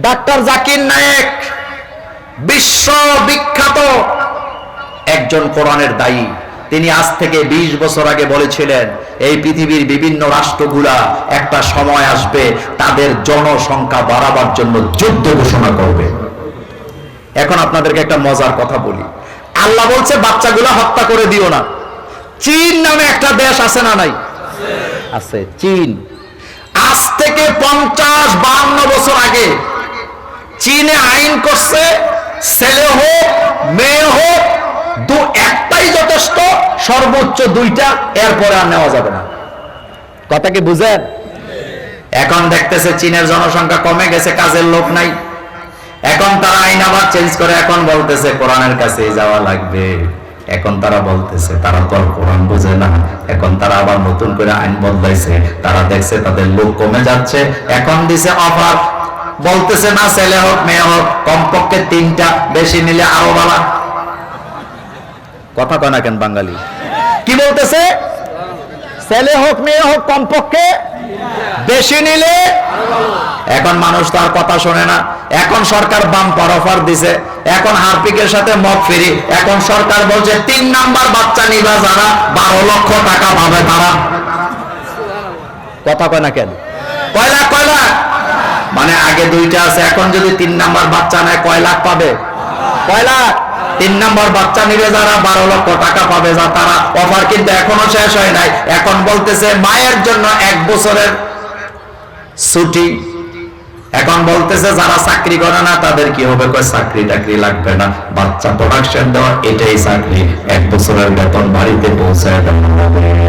Doctor Zakir Naik বিশ্ব বিখ্যাত একজন কোরআনের দায়ী। তিনি আজ থেকে ২০ বছর আগে বলেছিলেন, এই পৃথিবীর বিভিন্ন রাষ্ট্রগুলা একটা সময় আসবে, তাদের জনসংখ্যা বাড়াবার জন্য যুদ্ধ ঘোষণা করবে। এখন আপনাদেরকে একটা মজার কথা বলি। আল্লাহ বলছে, বাচ্চাগুলা হত্যা করে দিও না। চীন নামে একটা দেশ আছে না নাই? আছে। চীন। আজ থেকে পঞ্চাশ বান্ন বছর আগে চীনে আইন করছে, ছেলে হোক, মেয়ে হোক, দু একটাই যথেষ্ট, সর্বোচ্চ দুইটা, এরপরে আর নেওয়া যাবে না। কথা কি বুঝেন? এখন দেখতেছে চীনের জনসংখ্যা কমে গেছে, কাজের লোক নাই। এখন তারা আইন আবার চেঞ্জ করে, এখন বলতেছে কোরআনের কাছে যাওয়া লাগবে। এখন তারা বলতেছে, তারা তো কোরআন বোঝে না। এখন তারা আবার নতুন করে আইন বদলাইছে, তারা দেখছে তাদের লোক কমে যাচ্ছে। এখন দিছে অফার বলতেছে না, ছেলে হোক, মেয়ে হোক, কমপক্ষে তিনটা, বেশি নিলে আরও বালা কথা কয় না কেন বাঙালি? কি বলতেছে? ছেলে হোক, মেয়ে হোক, কমপক্ষে বেশি নিলে এখন মানুষ তো আর কথা শোনে না। এখন সরকার বাম্পার অফার দিছে। এখন হারপিকের সাথে মত ফেরি। এখন সরকার বলছে, তিন নাম্বার বাচ্চা নিবা যারা, বারো লক্ষ টাকা পাবে তারা। কথা কয় না কেন? কয় লাখ কয় লাখ মানে আগে দুইটা আছে, এখন যদি তিন নাম্বার বাচ্চা নেয়, কয় লাখ পাবে? কয় লাখ? তিন নাম্বার বাচ্চা নিবে যারা, বারো লক্ষ টাকা পাবে যা তারা। অফার কিন্তু এখনও শেষ হয় নাই। এখন বলতেছে, মায়ের জন্য এক বছরের ছুটি। এখন বলতেছে, যারা চাকরি করে না, তাদের কি হবে? চাকরি টাকরি লাগবে না। বাচ্চা প্রোডাকশন দেওয়া, এটাই চাকরি। এক বছরের বেতন বাড়িতে পৌঁছায় দেওয়া।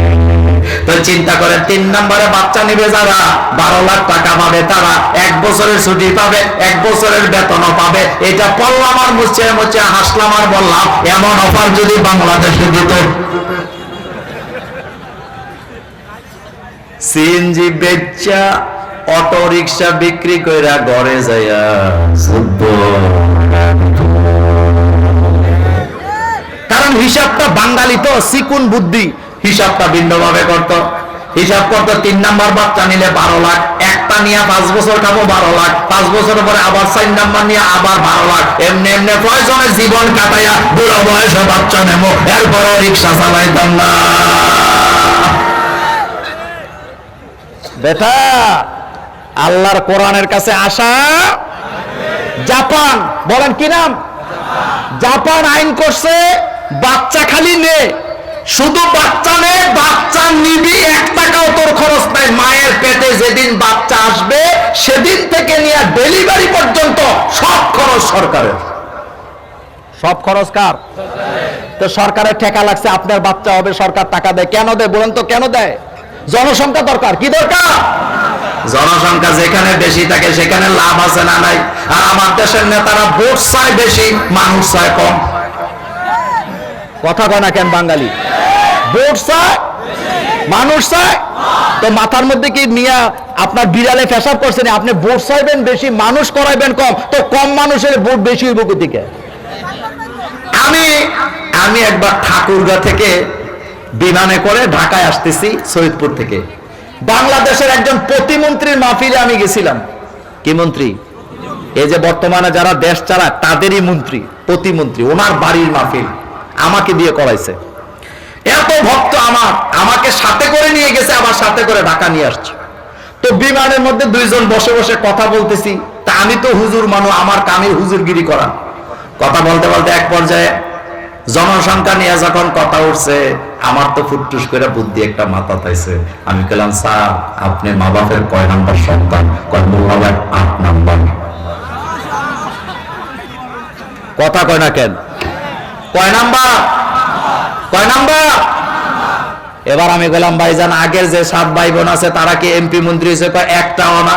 তো চিন্তা করে তিন নম্বরে বাচ্চা নিবে যারা, বারো লাখ টাকা পাবে তারা, এক বছরের ছুটি পাবে, এক বছরের বেতনও পাবে। এটা পড়লাম আর মুছে মুছে হাসলাম আর বললাম, এমন অফার যদি বাংলাদেশে দিত। সিএনজি বেচা অটো রিক্সা বিক্রি কইরা ঘরে যাইয়া কারণ হিসাবটা বাঙালি তো, সিকুন বুদ্ধি। হিসাবটা ভিন্নভাবে করত। হিসাব করতো তিন নাম্বার বাচ্চা নিলে বারো লাখ, একটা নিয়ে পাঁচ বছর খাব বারো লাখ, পাঁচ বছরের পরে আবার চার নাম্বার নিয়ে আবার বারো লাখ। এমনি এমনি প্রয়োজনে জীবন কাটাইয়া বুড়ো বয়সে বাচ্চা নেব, এরপরও রিক্সা চালাইতাম না। বেটা, আল্লাহর কোরআনের কাছে আসা। জাপান, বলেন কি নাম? জাপান আইন করছে, বাচ্চা খালি নে শুধু বাচ্চা নে বাচ্চা নিবি এক টাকাও তোর খরচ নাই। মায়ের পেটে যেদিন বাচ্চা আসবে সেদিন থেকে নিয়ে ডেলিভারি পর্যন্ত সব খরচ সরকারের। সব খরচ কার? তো সরকারের ঠেকা লাগছে আপনার বাচ্চা হবে সরকার টাকা দেয়। কেন দেয় বলেন তো কেন দেয়? জনসংখ্যা দরকার কি দরকার? জনসংখ্যা যেখানে বেশি থাকে সেখানে লাভ আছে না নাই। আর আমার দেশের নেতারা ভোট চায় বেশি মানুষ চায় কম। কথা কয় না কেন বাঙালি? ভোট চায়, মানুষ চায়। তো মাথার মধ্যে কি নিয়ে আপনার বিড়ালে ফেসাব করছেন আপনি ভোট চাইবেন বেশি, মানুষ করাইবেন কম। তো কম মানুষের ভোট বেশি হইব দিকে আমি আমি একবার ঠাকুরগা থেকে বিমানে করে ঢাকায় আসতেছি, সৈয়দপুর থেকে। বাংলাদেশের একজন প্রতিমন্ত্রীর মাহফিলে আমি গেছিলাম। কি মন্ত্রী? এই যে বর্তমানে যারা দেশ চালায়, তাদেরই মন্ত্রী, প্রতিমন্ত্রী, ওনার বাড়ির মাহফিল। আমাকে দিয়ে করাইছে। এত ভক্ত আমার, আমাকে সাথে করে নিয়ে গেছে, আবার সাথে করে ঢাকা নিয়ে আসছে। তো বিমানের মধ্যে দুইজন বসে বসে কথা বলতেছি, তা আমি তো হুজুর মানু, আমার কামে হুজুরগিরি করা কথা বলতে বলতে এক পর্যায়ে জনসংখ্যা নিয়ে যখন কথা উঠছে, আমার তো ফুটটুস করে বুদ্ধি একটা মাথা পাইছে। আমি বললাম স্যার, আপনি মা বাপের কয় নাম্বার সন্তান? কয় মোল্লা আট নাম্বার। কথা কয় না কেন? কয় নাম্বার? কয় নাম্বার? এবার আমি বললাম, ভাইজান, আগের যে সাত ভাই বোন আছে, তারা কি এমপি মন্ত্রী হিসেবে একটাও না?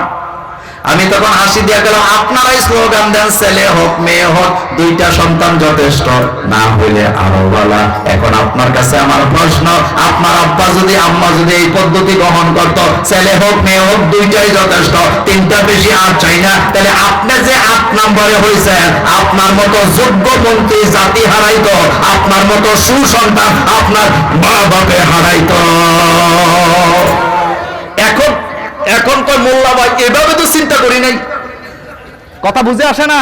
আমি তখন হাসি দিয়ে গেলাম, আপনারাই স্লোগান দেন, ছেলে হোক, মেয়ে হোক, দুইটা সন্তান যথেষ্ট। না হইলে আরও বলা। এখন আপনার কাছে আমার প্রশ্ন, আপনার আব্বা যদি, আম্মা যদি এই পদ্ধতি গ্রহণ করত, ছেলে হোক, মেয়ে হোক, দুইটাই যথেষ্ট, তিনটা বেশি আর চাই না। তাহলে আপনি যে আট নম্বরে হয়েছেন আপনার মতো যোগ্য মন্ত্রী জাতি হারাইতো, আপনার মতো সুসন্তান আপনার মা বাপে হারাইতো। এখন তো মোল্লা ভাই এভাবে তো চিন্তা করি নাই। কথা বুঝে আসে না?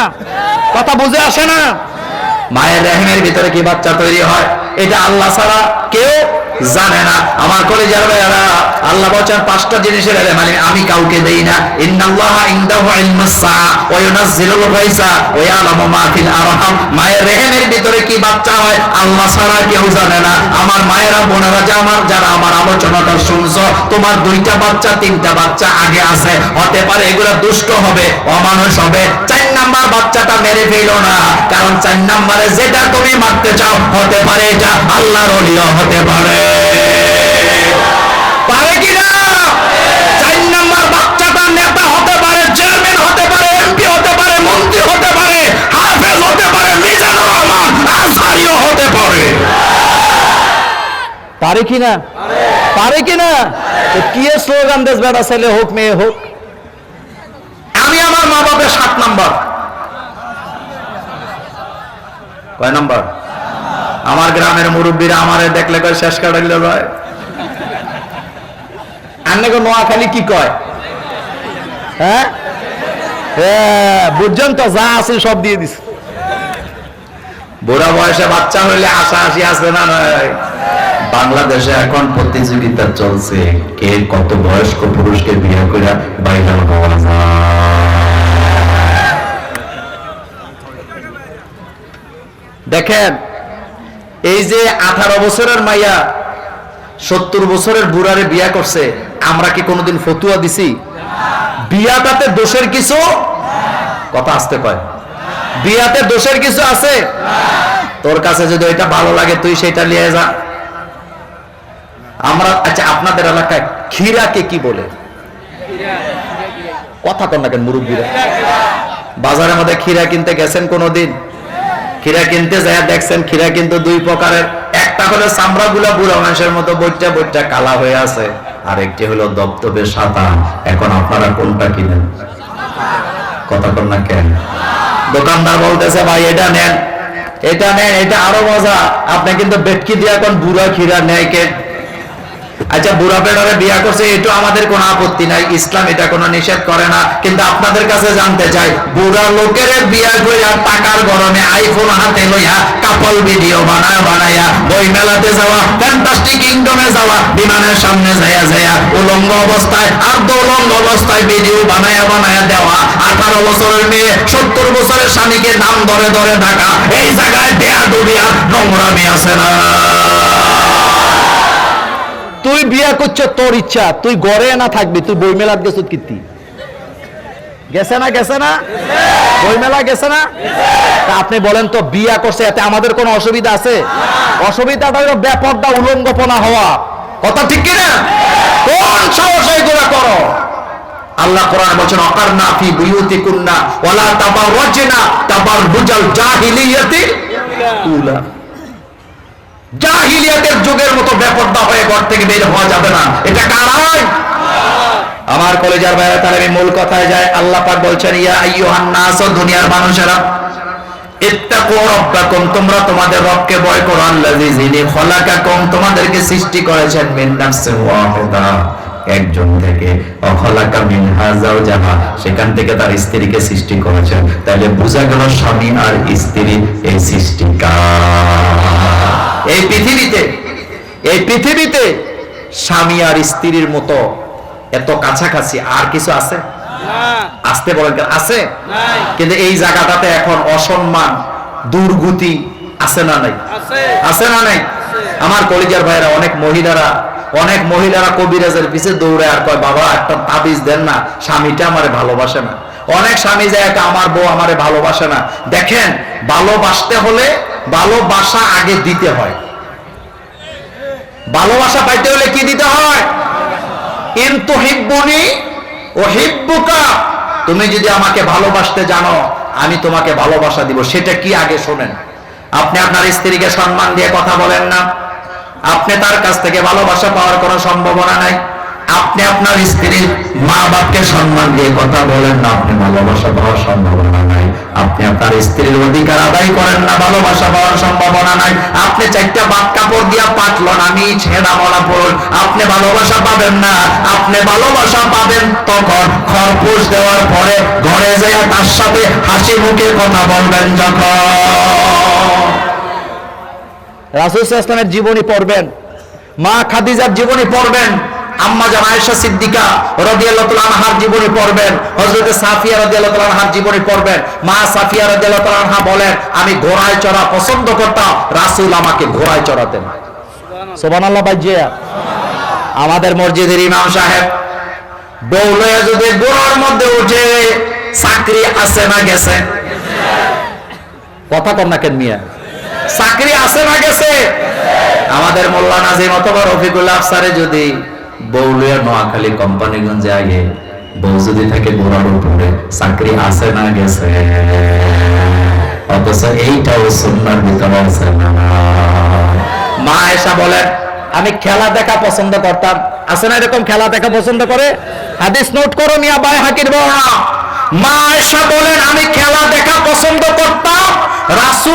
কথা বুঝে আসে না? মায়ের রেহেমের ভিতরে কি বাচ্চা তৈরি হয়? এটা আল্লাহ ছাড়া কেউ জানে না। আমার কলেজের ভাইয়ারা, আল্লাহ বলছেন, পাঁচটা জিনিসের এলে মানে আমি কাউকে দেই না। ইন্নাল্লাহ ইনদাহু ইলমুস সাআ ওয়া ইউনাজ্জিলুল গায়সা ওয়া ইয়ালামু মা ফিল আরহাম। মায়ের রেহেমের ভিতরে কি বাচ্চা হয়, আল্লাহ ছাড়া কেউ জানে না। আমার মায়েরা, বোনেরা, যা আমার, যারা আমার আলোচনাটা শুনছো, তোমার দুইটা বাচ্চা, তিনটা বাচ্চা আগে আছে। হতে পারে এগুলা দুষ্ট হবে, অমানুষ হবে। চার নাম্বার বাচ্চাটা মেরে ফেলো না। কারণ চার নাম্বারে যেটা তুমি মারতে চাও, হতে পারে এটা আল্লাহর অলিও হতে পারে কি না চার নাম্বার বাচ্চাটা নেতা হতে পারে চেয়ারম্যান হতে পারে এমপি হতে পারে মন্ত্রী হতে পারে হাফেজ হতে পারে মিজানুর রহমান আজহারিও হতে পারে পারে কি না? পারে কি না? কি স্লোগান দেশ বেড়া ছেলে হোক মেয়ে হোক? আমি আমার মা বাপের সাত নাম্বার। কয় নাম্বার? আমার গ্রামের মুরব্বীরা আমারে দেখলে কয় শেষ কাটাইলে ভাই। আন্নাকে নোয়াখালী কি কয়? হ্যাঁ? হ্যাঁ, বুঝছেন তো যা আছে সব দিয়ে দিস বুড়া বয়সে বাচ্চা হইলে আশা আসি আছে না নয় বাংলাদেশে এখন প্রতিযোগিতা চলছে। কে কত বয়স্ক পুরুষকে বিয়ে করে বাইরে দেখেন, এই যে আঠারো বছরের মাইয়া সত্তর বছরের বুড়ারে বিয়া করছে, আমরা কি কোনোদিন ফতুয়া দিছি? বিয়াটাতে দোষের কিছু কথা আসতে কয় বিয়াতে দোষের কিছু আছে? তোর কাছে যদি এটা ভালো লাগে, তুই সেটা নিয়ে যা। আমরা আচ্ছা আপনাদের এলাকায় খিরাকে কি বলে? কথা কন না কেন, মুরব্বীরা? বাজারের মধ্যে খিরা কিনতে গেছেন কোনোদিন? খিরা কিনতে যায়, দেখছেন খিরা কিন্তু দুই প্রকারের। একটা হলো চামড়া গুলা বুড়া মানুষের মতো বইটা বইটা কালা হয়ে আছে, আর একটি হলো দপ্তবে সাদা। এখন আপনারা কোনটা কিনেন? কথা কন না কেন? দোকানদার বলতেছে, ভাই, এটা নেন। এটা নেন, এটা আরও মজা। আপনি কিন্তু বেটকি দিয়ে এখন বুড়া খিরা নেয় কে? আচ্ছা বুড়া বেড়ারে বিয়া করছে এটা আমাদের কোনো আপত্তি নাই। ইসলাম এটা কোনো নিষেধ করে না। কিন্তু আপনাদের কাছে জানতে চাই, বুড়া লোকের বিয়া কইরা টাকার গরমে আইফোন হাতে লইয়া কাপল ভিডিও বানায়, বানায়া বই মেলাতে যাওয়া ফ্যান্টাস্টিক কিংডমে যাওয়া, বিমানের সামনে যায়া যায়া উলঙ্গ অবস্থায় আর্ধ উলঙ্গ অবস্থায় ভিডিও বানায়া বানায়া দেওয়া। আঠারো বছরের মেয়ে, সত্তর বছরের স্বামীকে নাম ধরে ধরে ঢাকা। এই জায়গায় দেয়া ডুবিয়া নোংরামি আছে না। তুই বিয়া করছ তোর ইচ্ছা, তুই গড়ে না থাকবি, তুই বই মেলাত গেছ কীর্তি? গেছে না গেছে না? বই মেলা গেছে না? তা আপনি বলেন তো, বিয়া করছে, এতে আমাদের কোনো অসুবিধা আছে? অসুবিধাটা হলো ব্যাপকটা উলঙ্গপনা হওয়া। কথা ঠিক কিনা? কোন সাহস এগুলা করো? আল্লাহ কোরআন বলছেন, অকারনা ফি বুয়ুতিকুন্না ওয়ালা তাবাররাজনা তাবাররুজাল জাহিলিয়াতি উলা। জাহিলিয়াতের যুগের মতো বেপরদা হয়ে ঘর থেকে বের হওয়া যাবে না। এটা কার আইন আমার কলেজার বাইরে তাহলে আমি মূল কথায় যাই। আল্লাহ পাক বলছেন, ইয়া আইয়ুহান নাস দুনিয়ার মানুষেরা করো। সৃষ্টি মিন সেখান থেকে তার স্ত্রীকে সৃষ্টি করেছেন। তাহলে বোঝা গেল স্বামী আর স্ত্রী এই সৃষ্টিকার। এই পৃথিবীতে এই পৃথিবীতে স্বামী আর স্ত্রীর মতো এত কাছাকাছি আর কিছু আছে? আসতে বলেন আছে? কিন্তু এই জায়গাটাতে এখন অসম্মান দুর্গতি আছে না নাই? আছে। না নাই? আমার কলিজার ভাইরা অনেক মহিলারা অনেক মহিলারা কবিরাজের পিছে দৌড়ে আর কয় বাবা একটা তাবিজ দেন না স্বামীটা আমারে ভালোবাসে না। অনেক স্বামী যায় আমার বউ আমারে ভালোবাসে না। দেখেন ভালোবাসতে হলে ভালোবাসা আগে দিতে হয়। ভালোবাসা পাইতে হলে কি দিতে হয়? তুমি যদি আমাকে ভালোবাসতে জানো, আমি তোমাকে ভালোবাসা দিব। সেটা কি আগে শোনেন। আপনি আপনার স্ত্রীকে সম্মান দিয়ে কথা বলেন না। আপনি তার কাছ থেকে ভালোবাসা পাওয়ার কোনো সম্ভাবনা নাই। আপনি আপনার স্ত্রীর মা বাপকে সম্মান দিয়ে কথা বলেন না। আপনি ভালোবাসা পাওয়ার সম্ভাবনা আপনি আপনার স্ত্রীর অধিকার আদায় করেন না, ভালোবাসা পাওয়ার সম্ভাবনা নাই। আপনি চারটা বাদ কাপড় দিয়া পাটলন আমি ছেঁড়া বলা পড়ুন আপনি ভালোবাসা পাবেন না, আপনি ভালোবাসা পাবেন তখন খরপোশ দেওয়ার পরে ঘরে যায় তার সাথে হাসি মুখে কথা বলবেন যখন। রাসুল ইসলামের জীবনী পড়বেন। মা খাদিজার জীবনী পড়বেন। আম্মা জান আয়েশা সিদ্দিকা রাদিয়াল্লাহু তাআলা আনহার জীবনী পড়বেন। হযরত সাফিয়া রাদিয়াল্লাহু তাআলা আনহার জীবনী পড়বেন। মা সাফিয়া রাদিয়াল্লাহু আনহা বলেন আমি ঘোড়ায় চড়া পছন্দ করতাম রাসূল আমাকে ঘোড়ায় চড়াতেন। বাজিয়া আমাদের মসজিদের ইমাম সাহেব বউলয়ে যদি গোড়ার মধ্যে উঠে চাকরি আছে না গেছে? কথা কর না কেন মিয়া? চাকরি আছে না গেছে? আমাদের মোল্লা নাজিম অথবা রফিকুল আফসারে যদি বৌলিয়া নোয়াখালী কোম্পানিগঞ্জে আগে বউ যদি থাকে বোরার উপরে চাকরি আছে না গেছে? অথচ এইটাও সন্ন্যার ভিতরে আছে না। মা এসা আমি খেলা দেখা পছন্দ করতাম। আছে না এরকম খেলা দেখা পছন্দ করে? হাদিস নোট করো মিয়া বাই হাকির মা এসা বলেন, আমি খেলা দেখা পছন্দ করতাম। রাসুল